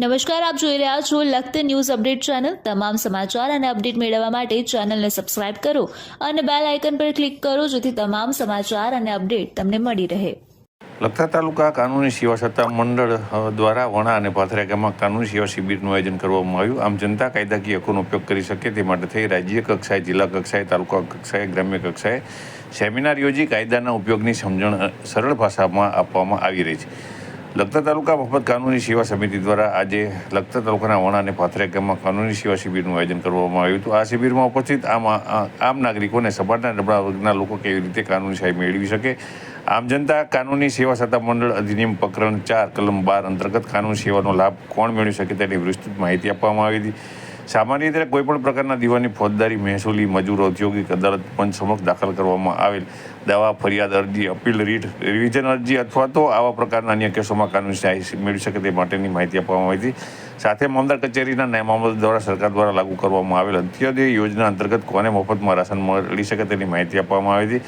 નમસ્કાર, આપ જોઈ રહ્યા છો લખત ન્યૂઝ અપડેટ ચેનલ. તમામ સમાચાર અને અપડેટ મેળવવા માટે ચેનલને સબસ્ક્રાઇબ કરો અને બેલ આઇકન પર ક્લિક કરો, જેથી તમામ સમાચાર અને અપડેટ તમને મળી રહે. લખતા તાલુકા કાનૂની સેવા સત્તા મંડળ દ્વારા વણા અને પાથરા ગામમાં કાનૂની સેવા શિબિરનું આયોજન કરવામાં આવ્યું. આમ જનતા કાયદાકીય હકોનો ઉપયોગ કરી શકે તે માટે થઈ રાજ્ય કક્ષાએ, જિલ્લા કક્ષાએ, તાલુકા કક્ષાએ, ગ્રામ્ય કક્ષાએ સેમિનાર યોજી કાયદાના ઉપયોગની સમજણ સરળ ભાષામાં આપવામાં આવી રહી છે. લખતર તાલુકા મફત કાનૂની સેવા સમિતિ દ્વારા આજે લખતર તાલુકાના વણા અને પાથરા ગામમાં કાનૂની સેવા શિબિરનું આયોજન કરવામાં આવ્યું હતું. આ શિબિરમાં ઉપસ્થિત આમ આમ નાગરિકોને સપાટના નબળા વર્ગના લોકો કેવી રીતે કાનૂની સહાય મેળવી શકે? આમ જનતા કાનૂની સેવા સત્તા મંડળ અધિનિયમ પ્રકરણ ચાર, કલમ બાર અંતર્ગત કાનૂની સેવાનો લાભ કોણ મેળવી શકે તેની વિસ્તૃત માહિતી આપવામાં આવી હતી. સામાન્ય રીતે કોઈપણ પ્રકારના દીવાની ફોજદારી, મહેસૂલી, મજૂર, ઔદ્યોગિક અદાલત પંચ સમક્ષ દાખલ કરવામાં આવેલ દાવા, ફરિયાદ અરજી, અપીલ રીટ, રિવિઝન અરજી અથવા તો આવા પ્રકારના અન્ય કેસોમાં કાનૂની સહાય મેળવી શકે તે માટેની માહિતી આપવામાં આવી હતી. સાથે મામલદાર કચેરીના મામલત દ્વારા સરકાર દ્વારા લાગુ કરવામાં આવેલ અંત્યોદય યોજના અંતર્ગત કોને મફતમાં રાશન મળી શકે તેની માહિતી આપવામાં આવી હતી.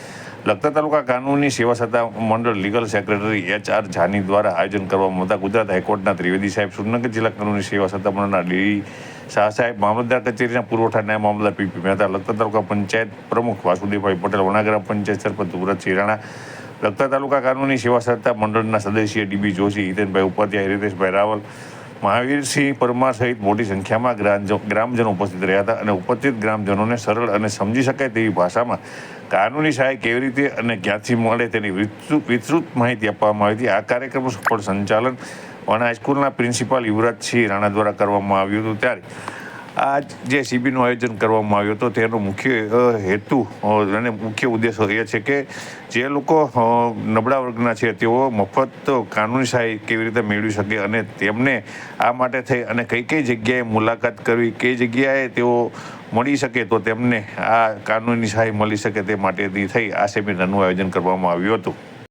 લખતર તાલુકા કાનૂની સેવા સત્તા મંડળ legal secretary H R Jani દ્વારા આયોજન કરવામાં આવતા ગુજરાત હાઈકોર્ટના ત્રિવેદી સાહેબ સુરનગર જિલ્લા કાનૂની સેવા સત્તા મંડળના ડી શાહ સાહેબ મામલતદાર કચેરીના પુરવઠા ન્યાય મામલદાર પીપી મહેતા, લખતર તાલુકા પંચાયત પ્રમુખ વાસુદેવભાઈ પટેલ વણાગ્રામ પંચાયત સરપંચ વ્રત રાણા, લખતર તાલુકા કાનૂની સેવા સત્તા મંડળના સદસ્ય ડીબી જોશી, હિતેનભાઈ ઉપાધ્યાય હિતેશભાઈ રાવલ મહાવીરસિંહ પરમાર સહિત મોટી સંખ્યામાં ગ્રામજનો ઉપસ્થિત રહ્યા હતા અને ઉપસ્થિત ગ્રામજનોને સરળ અને સમજી શકાય તેવી ભાષામાં કાનૂની સહાય કેવી રીતે અને ક્યાંથી મળે તેની વિસ્તૃત માહિતી આપવામાં આવી હતી. આ કાર્યક્રમનું સફળ સંચાલન વણા હાઈસ્કૂલના પ્રિન્સિપાલ યુવરાજસિંહ રાણા દ્વારા કરવામાં આવ્યું હતું. ત્યારે આ જે શિબિરનું આયોજન કરવામાં આવ્યું હતું, તેનો મુખ્ય હેતુ અને મુખ્ય ઉદ્દેશો એ છે કે જે લોકો નબળા વર્ગના છે, તેઓ મફત કાનૂની સહાય કેવી રીતે મેળવી શકે અને તેમને આ માટે થઈ અને કઈ કઈ જગ્યાએ મુલાકાત કરવી કઈ જગ્યાએ તેઓ મળી શકે તો તેમને આ કાનૂની સહાય મળી શકે તે માટેથી થઈ આ સેમિનારનું આયોજન કરવામાં આવ્યું હતું.